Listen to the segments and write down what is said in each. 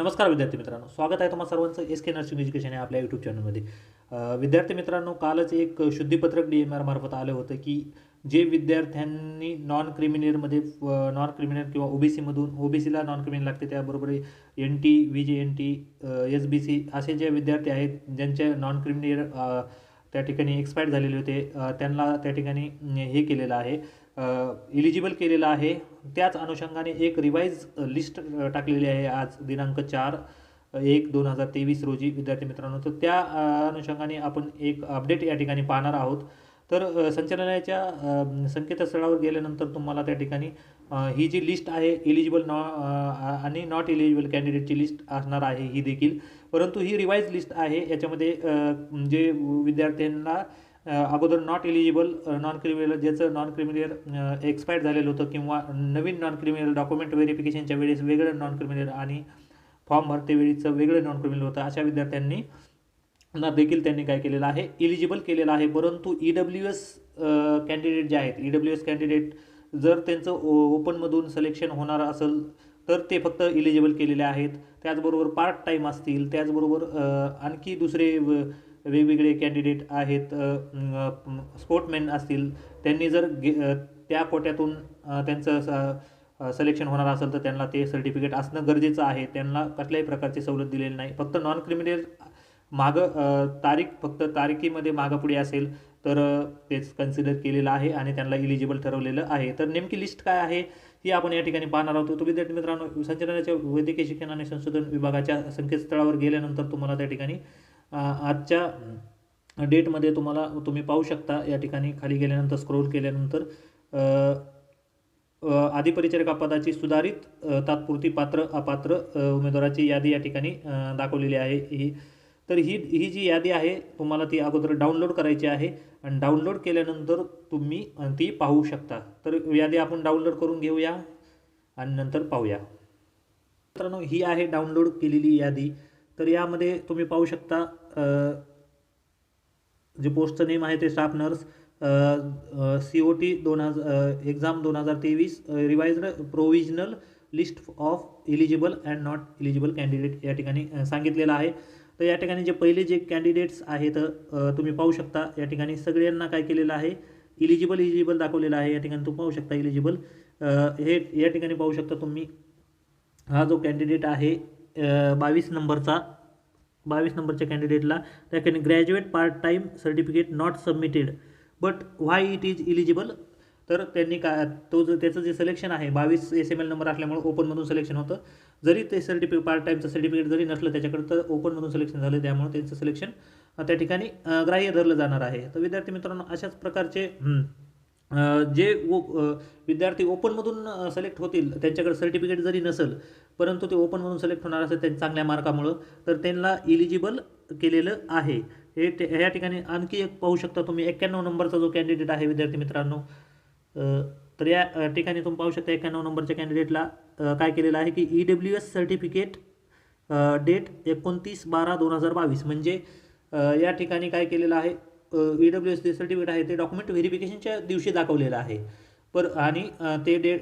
नमस्कार विद्यार्थी मित्रांनो. स्वागत आहे तुम्हाला सर्वांचं एस के नर्सिंग एज्युकेशन या आपल्या यूट्यूब चॅनलमध्ये विद्यार्थी मित्रांनो कालच एक शुद्धीपत्रक डी एम आर मार्फत आलं होतं की जे विद्यार्थ्यांनी नॉन क्रिमिनलमध्ये नॉन क्रिमिनल किंवा ओबीसीमधून ओबीसीला नॉन क्रिमिनल लागते त्याबरोबर N T V J N T S B C असे जे विद्यार्थी आहेत ज्यांचे नॉन क्रिमिनल त्या ठिकाणी एक्सपायर्ड झालेले होते त्यांना त्या ठिकाणी हे केलेलं आहे. इलिजिबल केलेलं आहे. त्याच अनुषंगाने एक रिवाईज लिस्ट टाकलेली आहे आज दिनांक चार एक दोन हजार तेवीस रोजी. विद्यार्थी मित्रांनो तर त्या अनुषंगाने आपण एक अपडेट या ठिकाणी पाहणार आहोत. तर संचालनालयाच्या संकेतस्थळावर गेल्यानंतर तुम्हाला त्या ठिकाणी ही जी लिस्ट आहे इलिजिबल नॉ आणि नॉट इलिजिबल कॅन्डिडेटची लिस्ट असणार आहे ही देखील. परंतु ही रिवाईज लिस्ट आहे. याच्यामध्ये जे विद्यार्थ्यांना अगोदर नॉट एलिजिबल नॉन क्रिमिनल ज्याचं नॉन क्रिमिनल एक्सपायर्ड झालेलं होतं किंवा नवीन नॉन क्रिमिनल डॉक्युमेंट व्हेरिफिकेशनच्या वेळेस वेगळं नॉन क्रिमिनल आणि फॉर्म भरतेवेळीचं वेगळं नॉन क्रिमिनल होतं अशा विद्यार्थ्यांनी ना देखील त्यांनी काय केलेलं आहे? इलिजिबल केलेलं आहे परंतु ई डब्ल्यू एस कॅन्डिडेट जे आहेत ई डब्ल्यू एस कॅन्डिडेट जर त्यांचं ओ ओपनमधून सिलेक्शन होणार असेल तर ते फक्त इलिजिबल केलेले आहेत. त्याचबरोबर पार्ट टाईम असतील त्याचबरोबर आणखी दुसरे वेगवेगळे कॅन्डिडेट आहेत स्पोर्टमॅन असतील त्यांनी जर गे त्या कोट्यातून त्यांचं त्यांचं सिलेक्शन होणार असेल तर त्यांना ते सर्टिफिकेट असणं गरजेचं आहे. त्यांना कसल्याही प्रकारची सवलत दिलेली नाही. फक्त नॉन क्रिमिनल मागं तारीख फक्त तारखेमध्ये मागं असेल तर तेच कन्सिडर केलेलं आहे आणि त्यांना इलिजिबल ठरवलेलं आहे. तर नेमकी लिस्ट काय आहे ही आपण या ठिकाणी पाहणार आहोत. तुम्ही विद्यार्थी मित्रांनो संचालनाच्या वैद्यकीय शिक्षण आणि संशोधन विभागाच्या संकेतस्थळावर गेल्यानंतर तुम्हाला त्या ठिकाणी आजच्या डेटमध्ये तुम्हाला तुम्ही पाहू शकता या ठिकाणी खाली गेल्यानंतर स्क्रोल केल्यानंतर अ, परिचारिका पदाची सुधारित तात्पुरती पात्र अपात्र उमेदवाराची यादी या ठिकाणी दाखवलेली आहे ही. तर ही ही जी यादी आहे तुम्हाला ती अगोदर डाउनलोड करायची आहे. आणि डाउनलोड केल्यानंतर तुम्ही ती पाहू शकता. तर यादी आपण डाउनलोड करून घेऊया आणि नंतर पाहूया. मित्रांनो ही आहे डाउनलोड केलेली यादी. तर यामध्ये तुम्ही पाहू शकता जे पोस्टचं नेम आहे ते staff nurse C O T दोन हजार एक्झाम दोन हजार तेवीस revised provisional list of eligible and not eligible candidate या ठिकाणी सांगितलेलं आहे. तर या ठिकाणी जे पहिले जे कॅन्डिडेट्स आहेत तुम्ही पाहू शकता या ठिकाणी सगळ्यांना काय केलेलं आहे इलिजिबल इलिजिबल दाखवलेलं आहे. या ठिकाणी तुम्ही पाहू शकता इलिजिबल हे या ठिकाणी पाहू शकता तुम्ही. हा जो कॅन्डिडेट आहे बावीस नंबरचा बावीस नंबरच्या कॅन्डिडेटला त्या ठिकाणी graduate part time certificate not submitted but why it is eligible तर त्यांनी का तो जो त्याचं जे सिलेक्शन आहे बावीस एस एम एल नंबर असल्यामुळे ओपनमधून सिलेक्शन होतं. जरी ते सर्टिफिकेट पार्ट टाईमचं सर्टिफिकेट जरी नसलं त्याच्याकडे तर ओपनमधून सिलेक्शन झालं त्यामुळे त्यांचं सिलेक्शन त्या ठिकाणी ग्राह्य धरलं जाणार आहे. तर विद्यार्थी मित्रांनो अशाच प्रकारचे जे ओ विद्यार्थी ओपनमधून सिलेक्ट होतील त्यांच्याकडे सर्टिफिकेट जरी नसेल परंतु ते ओपनमधून सिलेक्ट होणार असेल त्यांच्या चांगल्या मार्कामुळं तर त्यांना इलिजिबल केलेलं आहे. हे ते ह्या ठिकाणी आणखी एक पाहू शकता तुम्ही एक्क्याण्णव नंबरचा जो कॅन्डिडेट आहे विद्यार्थी मित्रांनो तर या ठिकाणी तुम्ही पाहू शकता एक्क्याण्णव नंबरच्या कॅन्डिडेटला काय केलेलं आहे की E W S certificate date एकोणतीस बारा दोन हजार बावीस. म्हणजे या ठिकाणी काय केलेलं आहे ई डब्ल्यू एस जे सर्टिफिकेट आहे ते डॉक्युमेंट व्हेरिफिकेशनच्या दिवशी दाखवलेलं आहे. पर आणि ते डे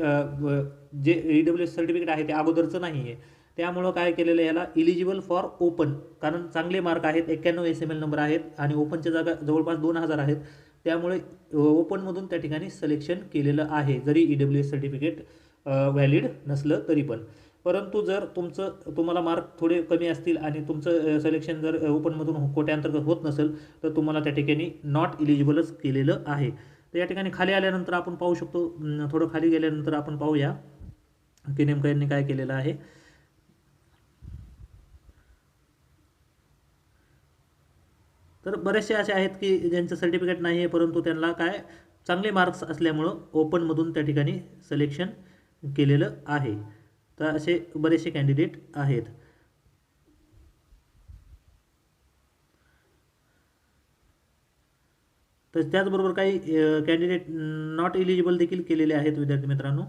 जे ई डब्ल्यू एस सर्टिफिकेट आहे ते अगोदरचं नाही आहे त्यामुळं काय केलेलं याला इलिजिबल फॉर ओपन कारण चांगले मार्क आहेत एक्क्याण्णव एस एम एल नंबर आहेत आणि ओपनच्या जागा जवळपास दोन हजार आहेत. त्यामुळे ओपनमधून त्या ठिकाणी सिलेक्शन केलेलं आहे. जरी E W S certificate valid नसलं तरी पण. परंतु जर तुमचं तुम्हाला मार्क थोडे कमी असतील आणि तुमचं सिलेक्शन जर ओपनमधून कोट्यांतर्गत होत नसेल तर तुम्हाला त्या ठिकाणी नॉट इलिजिबलच केलेलं आहे. तर या ठिकाणी खाली आल्यानंतर आपण पाहू शकतो थोडं खाली गेल्यानंतर आपण पाहूया की नेमकं यांनी काय केलेलं आहे. तर बरेचसे असे आहेत की ज्यांचं सर्टिफिकेट नाही आहे परंतु त्यांना काय चांगले मार्क्स असल्यामुळं ओपनमधून त्या ठिकाणी सिलेक्शन केलेलं आहे. तर असे बरेचसे कॅन्डिडेट आहेत. तर त्याचबरोबर काही कॅन्डिडेट नॉट एलिजिबल देखील केलेले आहेत विद्यार्थी मित्रांनो.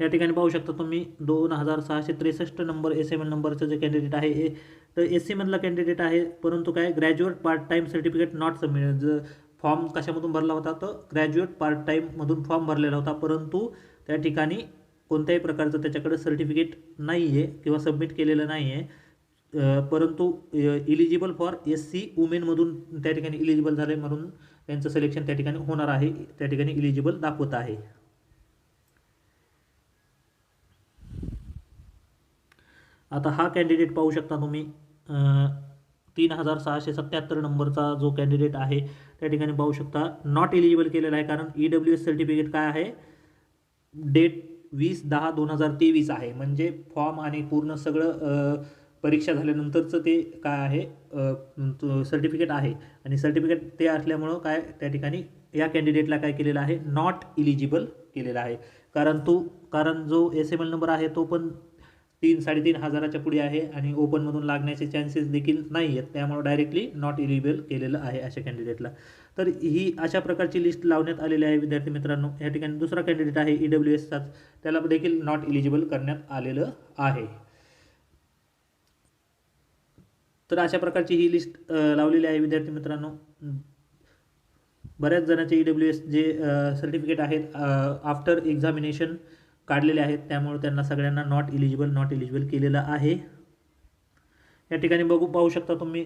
या ठिकाणी पाहू शकता तुम्ही दोन हजार सहाशे त्रेसष्ट नंबर एस एम एल नंबरचं जे कॅन्डिडेट आहे ए तर एस सी मधला कॅन्डिडेट आहे परंतु काय graduate part time certificate not submit ज फॉर्म कशामधून भरला होता तर ग्रॅज्युएट पार्ट टाईममधून फॉर्म भरलेला होता परंतु त्या ठिकाणी कोणत्याही प्रकारचं त्याच्याकडे सर्टिफिकेट नाही आहे किंवा सबमिट केलेलं नाही आहे परंतु इलिजिबल फॉर एस सी वुमेनमधून त्या ठिकाणी इलिजिबल झाले म्हणून त्यांचं सिलेक्शन त्या ठिकाणी होणार आहे त्या ठिकाणी इलिजिबल दाखवत आहे. आता हा कॅन्डिडेट पाहू शकता तुम्ही. तीन हजार सहाशे सत्त्याहत्तर नंबरचा जो कॅन्डिडेट आहे त्या ठिकाणी पाहू शकता. नॉट एलिजिबल केलेला आहे कारण ई डब्ल्यू एस सर्टिफिकेट काय आहे? डेट वीस दहा दोन हजार तेवीस आहे. म्हणजे फॉर्म आणि पूर्ण सगळं परीक्षा झाल्यानंतरचं ते काय आहे सर्टिफिकेट आहे. आणि सर्टिफिकेट ते असल्यामुळं काय त्या ठिकाणी या कॅन्डिडेटला काय केलेलं आहे नॉट इलिजिबल केलेला आहे. कारण तो कारण जो एस एम एल नंबर आहे तो पण तीन साडेतीन हजाराच्या पुढे आहे आणि ओपनमधून लागण्याचे चान्सेस देखील नाही आहेत. त्यामुळे डायरेक्टली नॉट इलिजिबल केलेलं आहे अशा कॅन्डिडेटला तर ही अशा प्रकारची लिस्ट लावण्यात आलेली आहे विद्यार्थी मित्रांनो. या ठिकाणी दुसरा कॅन्डिडेट आहे ई डब्ल्यू एसचाच त्याला देखील नॉट इलिजिबल करण्यात आलेलं आहे. तर अशा प्रकारची ही लिस्ट लावलेली आहे विद्यार्थी मित्रांनो. बऱ्याच जणांचे ई डब्ल्यू एस जे सर्टिफिकेट आहेत आफ्टर एक्झामिनेशन काढलेले आहेत त्यामुळे त्यांना सगळ्यांना नॉट इलिजिबल नॉट इलिजिबल केलेलं आहे. या ठिकाणी बघू पाहू शकता तुम्ही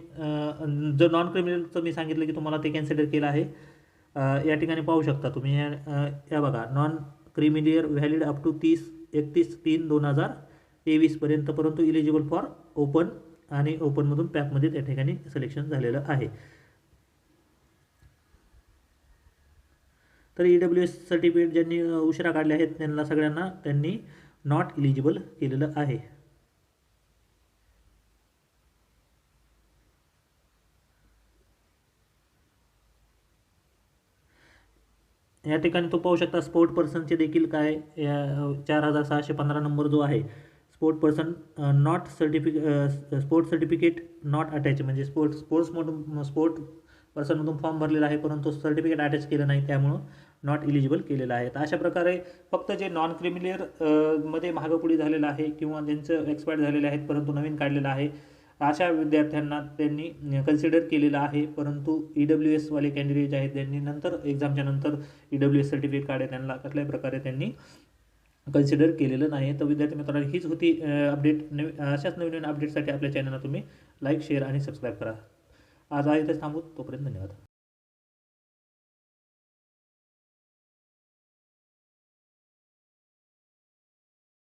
जर नॉन क्रिमिनलचं मी सांगितलं की तुम्हाला ते कॅन्सिडर केलं आहे या ठिकाणी पाहू शकता तुम्ही. या या बघा non creamy layer valid up to तीस एकतीस तीन दोन हजार तेवीसपर्यंत परंतु इलिजिबल फॉर ओपन आणि ओपनमधून पॅकमध्ये त्या ठिकाणी सिलेक्शन झालेलं आहे. तर ई डब्ल्यू एस सर्टिफिकेट ज्यांनी उशिरा काढले आहेत त्यांना सगळ्यांना त्यांनी नॉट इलिजिबल केलेलं आहे. या ठिकाणी तो पाहू शकता स्पोर्ट पर्सनचे देखील काय या चार हजार सहाशे पंधरा नंबर जो आहे स्पोर्ट पर्सन नॉट सर्टिफिक स्पोर्ट सर्टिफिकेट नॉट अटॅच म्हणजे स्पोर्ट स्पोर्ट्समधून स्पोर्ट पर्सनमधून फॉर्म भरलेला आहे परंतु सर्टिफिकेट अटॅच केलं नाही त्यामुळं नॉट इलिजिबल केलेलं आहे. तर अशा प्रकारे फक्त जे नॉन क्रिमिलियर uh, मध्ये मागपुढी झालेलं आहे किंवा ज्यांचं एक्सपायर्ड झालेले आहेत परंतु नवीन काढलेलं आहे अशा विद्यार्थ्यांना त्यांनी कन्सिडर केलेलं आहे. परंतु ई डब्ल्यू एसवाले कॅन्डिडेट जे आहेत त्यांनी नंतर एक्झामच्या नंतर ई डब्ल्यू एस सर्टिफिकेट काढे त्यांना कसल्याही प्रकारे त्यांनी कन्सिडर केलेलं नाही तर विद्यार्थी मित्रांनो हीच होती अपडेट नवी अशाच नवीन नवीन अपडेटसाठी आपल्या चॅनलला तुम्ही लाईक शेअर आणि सबस्क्राईब करा. आज आहे इथेच थांबू. तोपर्यंत धन्यवाद.